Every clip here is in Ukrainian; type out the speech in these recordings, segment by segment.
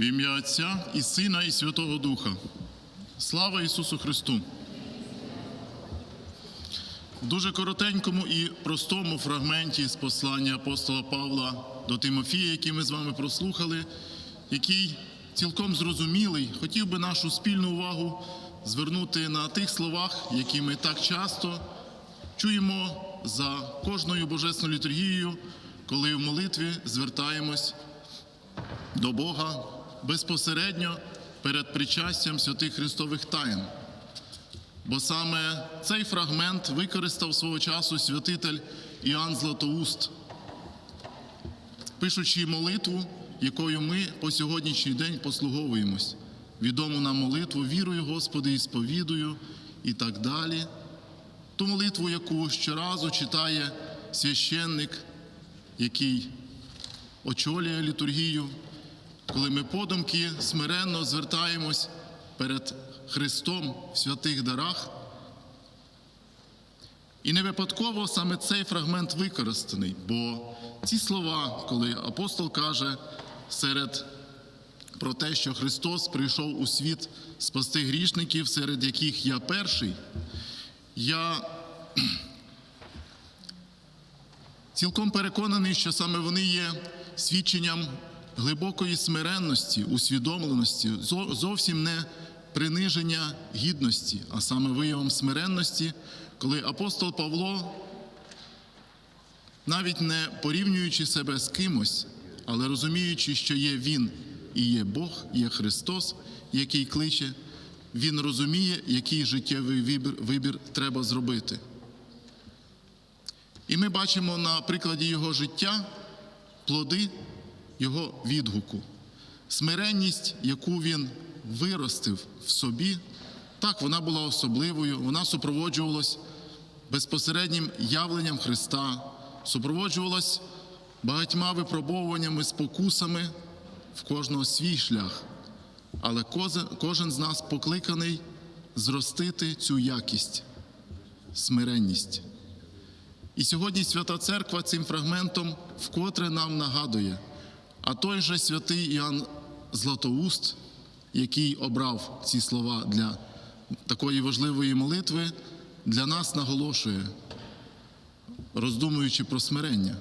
В ім'я Отця і Сина, і Святого Духа. Слава Ісусу Христу! В дуже коротенькому і простому фрагменті з послання апостола Павла до Тимофія, який ми з вами прослухали, який цілком зрозумілий, хотів би нашу спільну увагу звернути на тих словах, які ми так часто чуємо за кожною божественною літургією, коли в молитві звертаємось до Бога безпосередньо перед причастям святих Христових таїн. Бо саме цей фрагмент використав свого часу святитель Іоанн Златоуст, пишучи молитву, якою ми по сьогоднішній день послуговуємось. Відому нам молитву Вірую, Господи, і сповідую і так далі. Ту молитву, яку щоразу читає священник, який очолює літургію, коли ми подумки смиренно звертаємось перед Христом в святих дарах. І не випадково саме цей фрагмент використаний, бо ці слова, коли апостол каже серед про те, що Христос прийшов у світ спасти грішників, серед яких я перший, я цілком переконаний, що саме вони є свідченням глибокої смиренності, усвідомленості, зовсім не приниження гідності, а саме виявом смиренності, коли апостол Павло, навіть не порівнюючи себе з кимось, але розуміючи, що є Він і є Бог, є Христос, який кличе, він розуміє, який життєвий вибір, вибір треба зробити. І ми бачимо на прикладі його життя плоди його відгуку, смиренність, яку він виростив в собі, так вона була особливою, вона супроводжувалась безпосереднім явленням Христа, супроводжувалась багатьма випробовуваннями, спокусами в кожного свій шлях. Але кожен, з нас покликаний зростити цю якість, смиренність. І сьогодні Свята Церква цим фрагментом вкотре нам нагадує, а той же святий Іоанн Златоуст, який обрав ці слова для такої важливої молитви, для нас наголошує, роздумуючи про смирення.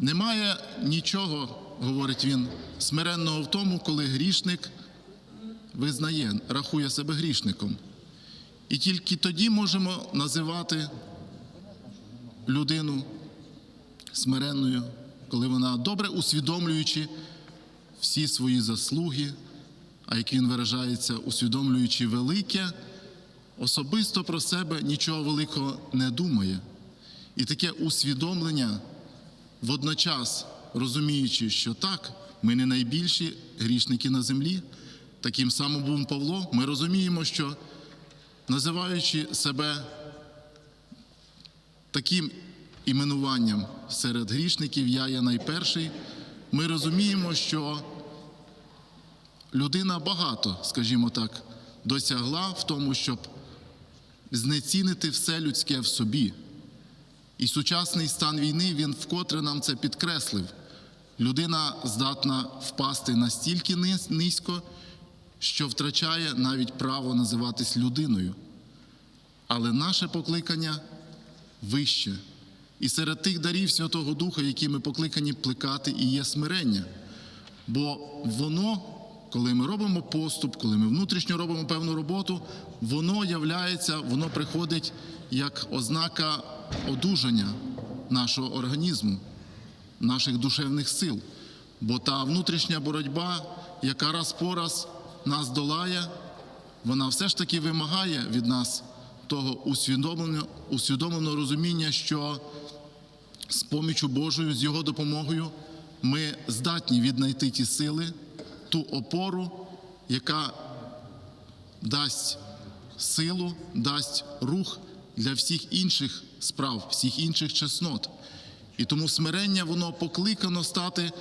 Немає нічого, говорить він, смиренного в тому, коли грішник визнає, рахує себе грішником. І тільки тоді можемо називати людину смиренною, коли вона добре усвідомлюючи всі свої заслуги, а як він виражається, усвідомлюючи велике, особисто про себе нічого великого не думає. І таке усвідомлення водночас розуміючи, що так, ми не найбільші грішники на землі, таким самим був Павло, ми розуміємо, що називаючи себе таким іменуванням серед грішників, я є найперший, ми розуміємо, що людина багато, скажімо так, досягла в тому, щоб знецінити все людське в собі. І сучасний стан війни він вкотре нам це підкреслив. Людина здатна впасти настільки низько, що втрачає навіть право називатись людиною. Але наше покликання вище. І серед тих дарів Святого Духа, які ми покликані плекати, і є смирення. Бо воно, коли ми робимо поступ, коли ми внутрішньо робимо певну роботу, воно являється, воно приходить як ознака одужання нашого організму, наших душевних сил. Бо та внутрішня боротьба, яка раз по раз нас долає, вона все ж таки вимагає від нас того усвідомленого, усвідомленого розуміння, що з помічю Божою, з Його допомогою, ми здатні віднайти ті сили, ту опору, яка дасть силу, дасть рух для всіх інших справ, всіх інших чеснот. І тому смирення воно покликано стати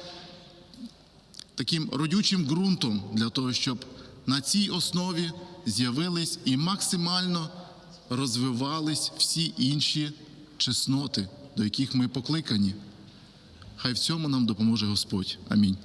таким родючим ґрунтом для того, щоб на цій основі з'явились і максимально розвивались всі інші чесноти, до яких ми покликані. Хай в цьому нам допоможе Господь. Амінь.